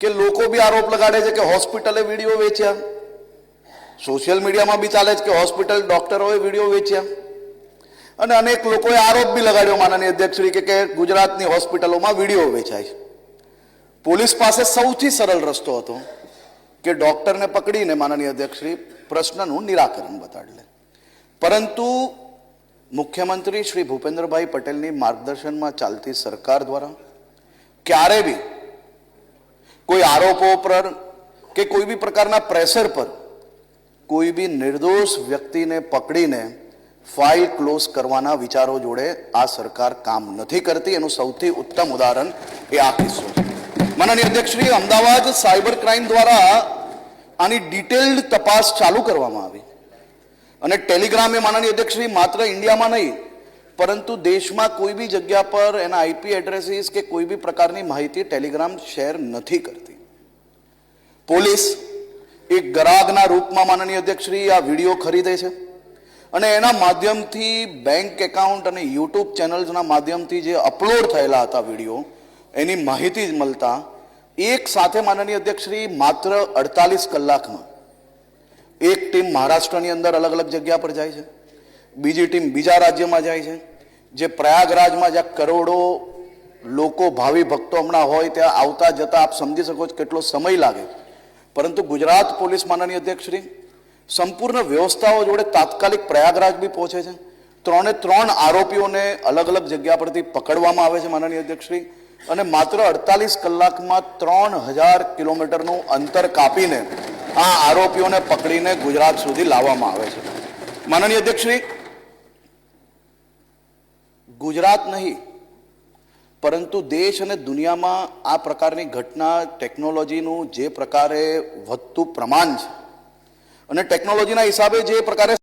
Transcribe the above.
કે લોકો બી આરોપ લગાડે છે કે હોસ્પિટલે વીડિયો વેચ્યા. સોશિયલ મીડિયામાં બી ચાલે છે કે હોસ્પિટલ ડોક્ટરોએ વીડિયો વેચ્યા. અને અનેક લોકોએ આરોપ બી લગાડ્યો માનનીય અધ્યક્ષશ્રી કે ગુજરાતની હોસ્પિટલોમાં વીડિયો વેચાય પોલીસ પાસે સૌથી સરળ રસ્તો હતો કે ડોક્ટરને પકડીને માનનીય અધ્યક્ષશ્રી પ્રશ્નનું નિરાકરણ બતાડી લે પરંતુ મુખ્યમંત્રી શ્રી ભૂપેન્દ્રભાઈ પટેલની માર્ગદર્શનમાં ચાલતી સરકાર દ્વારા ક્યારે બી કોઈ આરોપો પર કે કોઈ બી પ્રકારના પ્રેશર પર કોઈ બી નિર્દોષ વ્યક્તિને પકડીને ફાઇલ ક્લોઝ કરવાના વિચારો જોડે આ સરકાર કામ નથી કરતી. એનું સૌથી ઉત્તમ ઉદાહરણ એ આ કિસ્સો માનનીય અધ્યક્ષશ્રી, અમદાવાદ સાયબર ક્રાઇમ દ્વારા આની ડિટેલ્ડ તપાસ ચાલુ કરવામાં આવી. અને ટેલિગ્રામે માનનીય અધ્યક્ષશ્રી માત્ર ઇન્ડિયામાં નહીં પરંતુ દેશમાં કોઈ બી જગ્યા પર એના આઈપી એડ્રેસીસ કે કોઈ બી પ્રકારની માહિતી ટેલિગ્રામ શેર નથી કરતી. પોલીસ એક ગરાગના રૂપમાં માનનીય અધ્યક્ષશ્રી આ વીડિયો ખરીદે છે અને એના માધ્યમથી બેંક એકાઉન્ટ અને યુટ્યુબ ચેનલ્સના માધ્યમથી જે અપલોડ થયેલા હતા વીડિયો, એની માહિતી જ મળતા એક સાથે માનનીય અધ્યક્ષશ્રી માત્ર અડતાલીસ કલાકમાં એક ટીમ મહારાષ્ટ્રની અંદર અલગ અલગ જગ્યા પર જાય છે, બીજી ટીમ બીજા રાજ્યમાં જાય છે જે પ્રયાગરાજમાં જ્યાં કરોડો લોકો ભાવિ ભક્તો હમણાં હોય, ત્યાં આવતા જતા આપ સમજી શકો છો કેટલો સમય લાગે. પરંતુ ગુજરાત પોલીસ માનનીય અધ્યક્ષશ્રી, સંપૂર્ણ વ્યવસ્થાઓ જોડે તાત્કાલિક પ્રયાગરાજ બી પહોંચે છે. ત્રણે ત્રણ આરોપીઓને અલગ અલગ જગ્યા પરથી પકડવામાં આવે છે માનનીય અધ્યક્ષશ્રી અને માત્ર અડતાલીસ કલાકમાં ત્રણ હજાર કિલોમીટરનું અંતર કાપીને આ આરોપીઓને પકડીને ગુજરાત સુધી લાવવામાં આવે છે. માનનીય અધ્યક્ષશ્રી ગુજરાત નહીં, પરંતુ દેશ અને દુનિયામાં આ પ્રકારની ઘટના ટેકનોલોજીનું જે પ્રકારે વધતું પ્રમાણ છે અને ટેકનોલોજીના હિસાબે જે પ્રકારે